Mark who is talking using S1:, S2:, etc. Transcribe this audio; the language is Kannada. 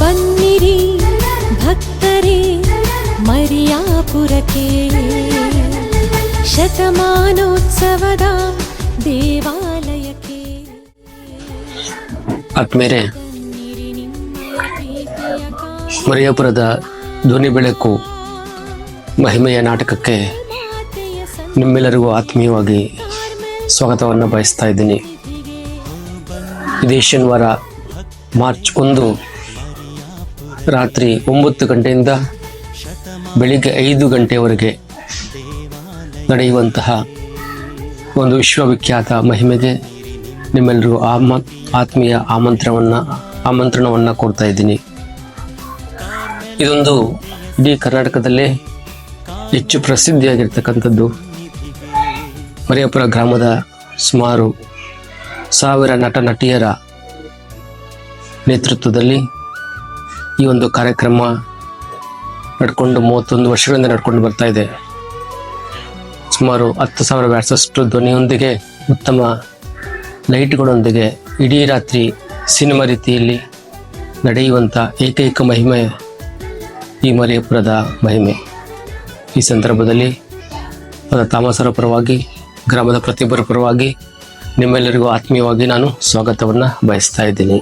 S1: ಬನ್ನಿರಿ ಭಕ್ತರೇ
S2: ಮರಿಯಾಪುರಕ್ಕೆ.
S1: ಶತಮಾನೋತ್ಸವದ ದೇವಾಲಯಕ್ಕೆ. ಆತ್ಮೇರೆ
S2: ಮರಿಯಾಪುರದ ಧ್ವನಿ ಬೆಳಕು ಮಹಿಮೆಯ ನಾಟಕಕ್ಕೆ ನಿಮ್ಮೆಲ್ಲರಿಗೂ ಆತ್ಮೀಯವಾಗಿ ಸ್ವಾಗತವನ್ನು ಬಯಸ್ತಾ ಇದ್ದೀನಿ. ಇದೇ ಶನಿವಾರ ಮಾರ್ಚ್ ಒಂದು ರಾತ್ರಿ ಒಂಬತ್ತು ಗಂಟೆಯಿಂದ ಬೆಳಿಗ್ಗೆ ಐದು ಗಂಟೆಯವರೆಗೆ ನಡೆಯುವಂತಹ ಒಂದು ವಿಶ್ವವಿಖ್ಯಾತ ಮಹಿಮೆಗೆ ನಿಮ್ಮೆಲ್ಲರೂ ಆಮ, ಆತ್ಮೀಯ ಆಮಂತ್ರಣವನ್ನು ಆಮಂತ್ರಣವನ್ನು ಕೊಡ್ತಾ ಇದ್ದೀನಿ. ಇದೊಂದು ಇಡೀ ಕರ್ನಾಟಕದಲ್ಲೇ ಹೆಚ್ಚು ಪ್ರಸಿದ್ಧಿಯಾಗಿರ್ತಕ್ಕಂಥದ್ದು. ಮರಿಯಪುರ ಗ್ರಾಮದ ಸುಮಾರು ಸಾವಿರ ನಟ ನಟಿಯರ ನೇತೃತ್ವದಲ್ಲಿ ಈ ಒಂದು ಕಾರ್ಯಕ್ರಮ ನಡ್ಕೊಂಡು ಮೂವತ್ತೊಂದು ವರ್ಷಗಳಿಂದ ನಡ್ಕೊಂಡು ಬರ್ತಾ ಇದೆ. ಸುಮಾರು ಹತ್ತು ಸಾವಿರ ವ್ಯಾಟ್ಸಷ್ಟು ಧ್ವನಿಯೊಂದಿಗೆ ಉತ್ತಮ ಲೈಟ್ಗಳೊಂದಿಗೆ ಇಡೀ ರಾತ್ರಿ ಸಿನಿಮಾ ರೀತಿಯಲ್ಲಿ ನಡೆಯುವಂಥ ಏಕೈಕ ಮಹಿಮೆ ಈ ಮರಿಯಪುರದ ಮಹಿಮೆ. ಈ ಸಂದರ್ಭದಲ್ಲಿ ಪದ ತಾಮಸರ ಪರವಾಗಿ, ಗ್ರಾಮದ ಪ್ರತಿಯೊಬ್ಬರ ಪರವಾಗಿ ನಿಮ್ಮೆಲ್ಲರಿಗೂ ಆತ್ಮೀಯವಾಗಿ ನಾನು ಸ್ವಾಗತವನ್ನು ಬಯಸ್ತಾ ಇದ್ದೀನಿ.